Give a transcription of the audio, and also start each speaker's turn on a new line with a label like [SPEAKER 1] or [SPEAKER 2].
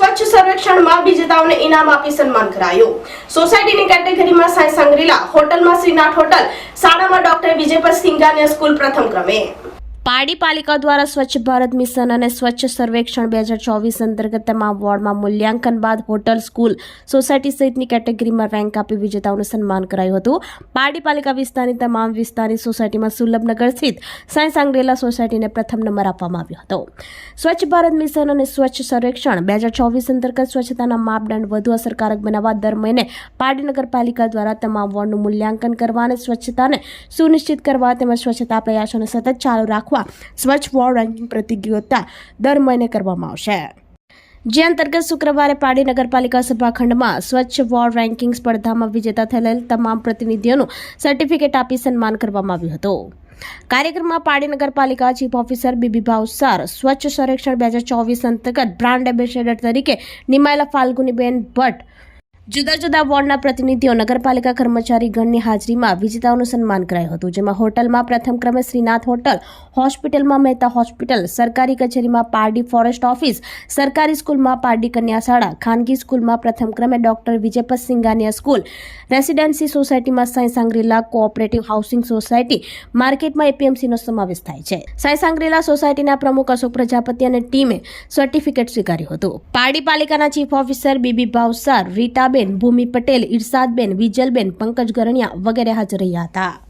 [SPEAKER 1] સ્વચ્છ સર્વેક્ષણમાં વિજેતાઓને ઇનામ આપી સન્માન કરાયું. સોસાયટીની કેટેગરીમાં સાંઈ સંગ્રીલા, હોટલમાં શ્રીનાથ હોટલ, શાળામાં ડોક્ટર વિજયપત સિંઘાનિયા સ્કૂલ પ્રથમ ક્રમે. પાડી પાલિકા દ્વારા સ્વચ્છ ભારત મિશન અને સ્વચ્છ સર્વેક્ષણ બે હજાર ચોવીસ અંતર્ગત તમામ વોર્ડમાં મૂલ્યાંકન બાદ હોટલ, સ્કૂલ, સોસાયટી સહિતની કેટેગરીમાં રેન્ક આપી વિજેતાઓનું સન્માન કરાયું હતું. પાડી પાલિકા વિસ્તારની તમામ વિસ્તારની સોસાયટીમાં સુલભનગર સ્થિત સાંઈ સાંગરેલા સોસાયટીને પ્રથમ નંબર આપવામાં આવ્યો હતો. સ્વચ્છ ભારત મિશન અને સ્વચ્છ સર્વેક્ષણ બે હજાર ચોવીસ અંતર્ગત સ્વચ્છતાના માપદંડ વધુ અસરકારક બનાવવા દર મહિને પાડી નગરપાલિકા દ્વારા તમામ વોર્ડનું મૂલ્યાંકન કરવા અને સ્વચ્છતાને સુનિશ્ચિત કરવા તેમજ સ્વચ્છતા પ્રયાસોને સતત ચાલુ રાખવા સ્વચ્છ વોર્ડ રેન્કિંગ પ્રતિયોગિતા દર મહિને કરવામાં આવશે. જે અંતર્ગત શુક્રવારે પાડી નગરપાલિકા સભાખંડમાં સ્વચ્છ વોર્ડ રેન્કિંગ સ્પર્ધામાં વિજેતા થયેલ તમામ પ્રતિનિધિઓનું સર્ટિફિકેટ આપી સન્માન કરવામાં આવ્યું હતું. કાર્યક્રમમાં પાડી નગરપાલિકા ચીફ ઓફિસર બીબી ભાવસાર, સ્વચ્છ સર્વેક્ષણ બે હજાર ચોવીસ અંતર્ગત બ્રાન્ડ એમ્બેસેડર તરીકે નિમાયેલા ફાલ્ગુનીબેન ભટ્ટ જુદા જુદા વોર્ડના પ્રતિનિધિઓ નગરપાલિકા કર્મચારી ગણની હાજરીમાં વિજેતાઓનું સન્માન કરાયું હતું, જેમાં હોટલમાં પ્રથમ ક્રમે શ્રીનાથ હોટલ, હોસ્પિટલમાં મહેતા હોસ્પિટલ, સરકારી કચેરીમાં પારડી ફોરેસ્ટ ઓફિસ, સરકારી સ્કૂલમાં પારડી કન્યા શાળા ખાનગી સ્કૂલમાં પ્રથમ ક્રમે doctor Vijaypat Singhania school, residency સોસાયટીમાં Sai Shangrila cooperative housing society, માર્કેટમાં એપીએમસીનો સમાવેશ થાય છે. સાંઈ સાંગ્રીલા સોસાયટીના પ્રમુખ અશોક પ્રજાપતિ અને ટીમે સર્ટિફિકેટ સ્વીકાર્યું હતું. પારડી પાલિકાના chief officer B B Bhavsar Bhumi Patel Irshadben Vijalben Pankaj Garaniya વગેરે હાજર રહ્યા હતા.